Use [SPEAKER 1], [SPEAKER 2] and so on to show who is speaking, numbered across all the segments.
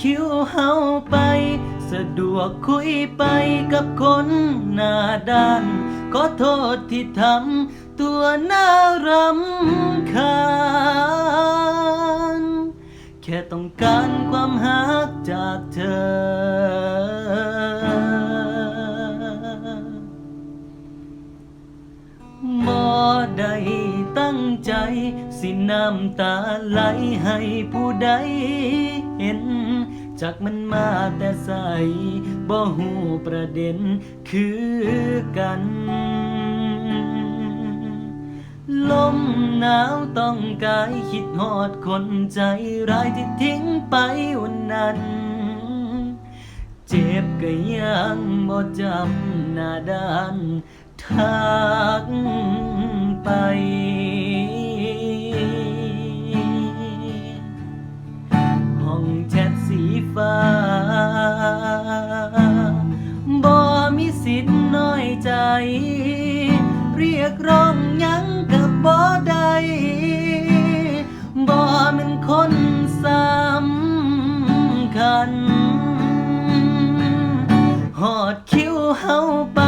[SPEAKER 1] คิวเฮาไป สะดวกคุยไปกับคนหน้าด้าน ขอโทษที่ทำตัวน่ารำคาญแค่ต้องการความหักจากเธอ ได้ตั้งใจ สิน้ำตาไหลให้ผู้ใดเห็น จากมันมาแต่ใสบ่หูประเด็นคือกัน ลมหนาวต้องกายคิดหอดคนใจร้ายที่ทิ้งไปวันนั้นเจ็บก็ยังบ่จำหน้าด้านทัก คิวเฮาไป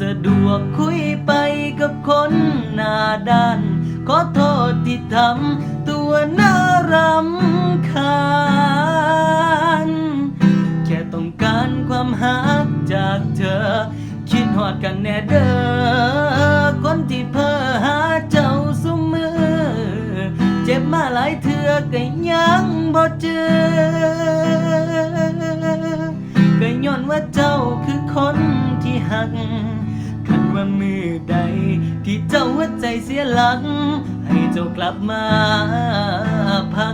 [SPEAKER 1] สะดวกคุยไปกับคนหน้าด้าน ขอโทษที่ทำตัวน่ารำคาญ แค่ต้องการความหักจากเธอ คิดหอดกันแน่เด้อคนที่เพ้อหาเจ้าสมือ เจ็บมาหลายเทื่อก็ยังบ่เจอ ก็ย้อนว่าเจ้าคือคนที่หัก คันว่ามือใด ที่เจ้าหัวใจเสียหลัก ให้เจ้ากลับมาพัก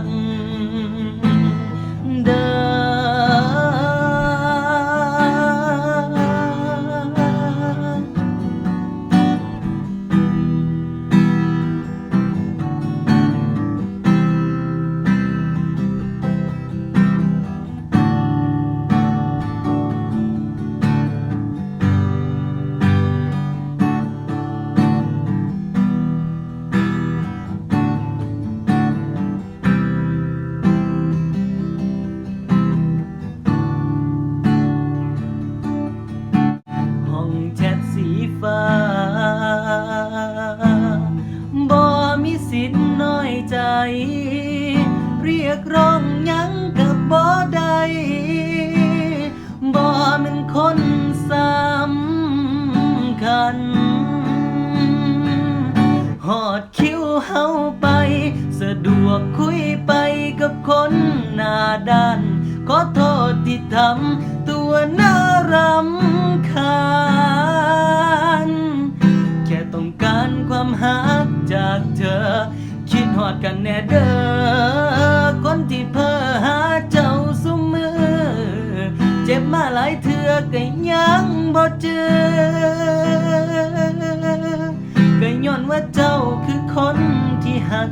[SPEAKER 1] หอดคิวเฮาไป สะดวกคุยไปกับคนหน้าด้านขอโทษที่ทำตัวน่ารำคาญ แค่ต้องการความหักจากเธอ คิดหอดกันแน่เด้อคนที่เพ้อหาเจ้าสุมือ เจ็บมาหลายเทื่อก็ยังบ่เจอ ย้อนว่าเจ้าคือคนที่หัก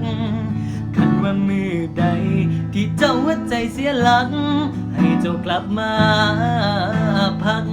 [SPEAKER 1] คันว่ามือใด ที่เจ้าหัวใจเสียหลัก ให้เจ้ากลับมาพัก